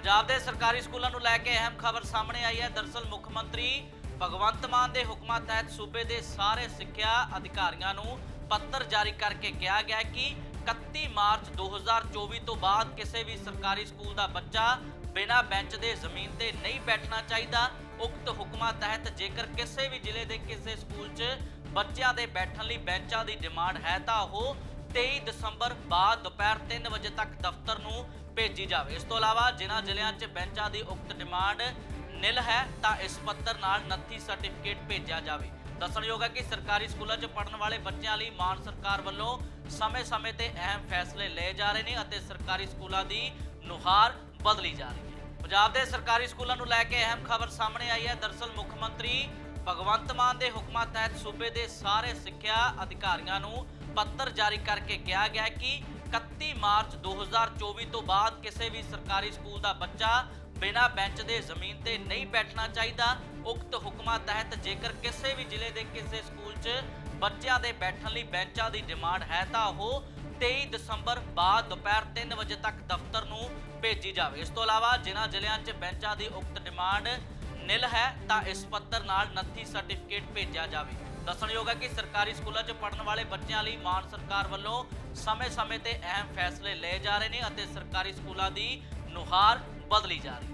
ਪੰਜਾਬ ਦੇ ਸਰਕਾਰੀ ਸਕੂਲਾਂ ਨੂੰ ਲੈ ਕੇ ਅਹਿਮ ਖਬਰ ਸਾਹਮਣੇ ਆਈ ਹੈ। ਦਰਸਲ ਮੁੱਖ ਮੰਤਰੀ ਭਗਵੰਤ ਮਾਨ ਦੇ ਹੁਕਮਾਂ ਤਹਿਤ ਸੂਬੇ ਦੇ ਸਾਰੇ ਸਿੱਖਿਆ ਅਧਿਕਾਰੀਆਂ ਨੂੰ ਪੱਤਰ ਜਾਰੀ ਕਰਕੇ ਕਿਹਾ ਗਿਆ ਕਿ 31 ਮਾਰਚ 2024 ਤੋਂ ਬਾਅਦ ਕਿਸੇ ਵੀ ਸਰਕਾਰੀ ਸਕੂਲ ਦਾ ਬੱਚਾ ਬਿਨਾਂ ਬੈਂਚ ਦੇ ਜ਼ਮੀਨ ਤੇ ਨਹੀਂ ਬੈਠਣਾ ਚਾਹੀਦਾ। ਉਕਤ ਹੁਕਮਾਂ ਤਹਿਤ ਜੇਕਰ ਕਿਸੇ ਵੀ ਜ਼ਿਲ੍ਹੇ ਦੇ ਕਿਸੇ ਸਕੂਲ 'ਚ ਬੱਚਿਆਂ ਦੇ ਬੈਠਣ ਲਈ ਬੈਂਚਾਂ ਦੀ ਡਿਮਾਂਡ ਹੈ ਤਾਂ ਉਹ 23 ਦਸੰਬਰ ਬਾਅਦ ਦੁਪਹਿਰ 3 ਵਜੇ ਤੱਕ ਦਫ਼ਤਰ ਨੂੰ ਭੇਜੀ ਜਾਵੇ। ਇਸ ਤੋਂ ਇਲਾਵਾ ਜਿਨ੍ਹਾਂ ਜ਼ਿਲ੍ਹਿਆਂ 'ਚ ਬੈਂਚਾਂ ਦੀ ਉਕਤ ਡਿਮਾਂਡ ਨਿਲ ਹੈ, ਤਾਂ ਇਸ ਪੱਤਰ ਨਾਲ ਨੱਥੀ ਸਰਟੀਫਿਕੇਟ ਭੇਜਿਆ ਜਾਵੇ। ਦੱਸਣਯੋਗ ਹੈ ਕਿ ਸਰਕਾਰੀ ਸਕੂਲਾਂ 'ਚ ਪੜ੍ਹਨ ਵਾਲੇ ਬੱਚਿਆਂ ਲਈ ਮਾਨ ਸਰਕਾਰ ਵੱਲੋਂ ਸਮੇਂ-ਸਮੇਂ ਤੇ ਅਹਿਮ ਫੈਸਲੇ ਲਏ ਜਾ ਰਹੇ ਨੇ ਅਤੇ ਸਰਕਾਰੀ ਸਕੂਲਾਂ ਦੀ ਨੁਹਾਰ ਬਦਲੀ ਜਾ ਰਹੀ ਹੈ। ਪੰਜਾਬ ਦੇ ਸਰਕਾਰੀ ਸਕੂਲਾਂ ਨੂੰ ਲੈ ਕੇ ਅਹਿਮ ਖਬਰ ਸਾਹਮਣੇ ਆਈ ਹੈ। ਦਰਸਲ ਮੁੱਖ ਮੰਤਰੀ ਭਗਵੰਤ ਮਾਨ ਦੇ ਹੁਕਮਾਂ ਤਹਿਤ ਸੂਬੇ ਦੇ ਸਾਰੇ ਸਿੱਖਿਆ ਅਧਿਕਾਰੀਆਂ ਨੂੰ ਪੱਤਰ ਜਾਰੀ ਕਰਕੇ ਕਿਹਾ ਗਿਆ ਕਿ 31 ਮਾਰਚ 2024 ਤੋਂ ਬਾਅਦ ਕਿਸੇ ਵੀ ਸਰਕਾਰੀ ਸਕੂਲ ਦਾ ਬੱਚਾ ਬਿਨਾਂ ਬੈਂਚ ਦੇ ਜ਼ਮੀਨ ਤੇ ਨਹੀਂ ਬੈਠਣਾ ਚਾਹੀਦਾ। ਉਕਤ ਹੁਕਮਾਂ ਤਹਿਤ ਜੇਕਰ ਕਿਸੇ ਵੀ ਜ਼ਿਲ੍ਹੇ ਦੇ ਕਿਸੇ ਸਕੂਲ 'ਚ ਬੱਚਿਆਂ ਦੇ ਬੈਠਣ ਲਈ ਬੈਂਚਾਂ ਦੀ ਡਿਮਾਂਡ ਹੈ ਤਾਂ ਉਹ 23 ਦਸੰਬਰ ਬਾਅਦ ਦੁਪਹਿਰ 3 ਵਜੇ ਤੱਕ ਦਫ਼ਤਰ ਨੂੰ ਭੇਜੀ ਜਾਵੇ। ਇਸ ਤੋਂ ਇਲਾਵਾ ਜਿਨ੍ਹਾਂ ਜ਼ਿਲ੍ਹਿਆਂ 'ਚ ਬੈਂਚਾਂ ਦੀ ਉਕਤ ਡਿਮਾਂਡ ਨਿਲ ਹੈ ਤਾਂ ਇਸ ਪੱਤਰ ਨਾਲ ਨੱਥੀ ਸਰਟੀਫਿਕੇਟ ਭੇਜਿਆ ਜਾਵੇ। ਦੱਸਣਯੋਗ ਹੈ ਕਿ ਸਰਕਾਰੀ ਸਕੂਲਾਂ 'ਚ ਪੜ੍ਹਨ ਵਾਲੇ ਬੱਚਿਆਂ ਲਈ ਮਾਨ ਸਰਕਾਰ ਵੱਲੋਂ ਸਮੇਂ-ਸਮੇਂ ਤੇ ਅਹਿਮ ਫੈਸਲੇ ਲਏ ਜਾ ਰਹੇ ਨੇ ਅਤੇ ਸਰਕਾਰੀ ਸਕੂਲਾਂ ਦੀ ਨੁਹਾਰ ਬਦਲੀ ਜਾ ਰਹੀ ਹੈ।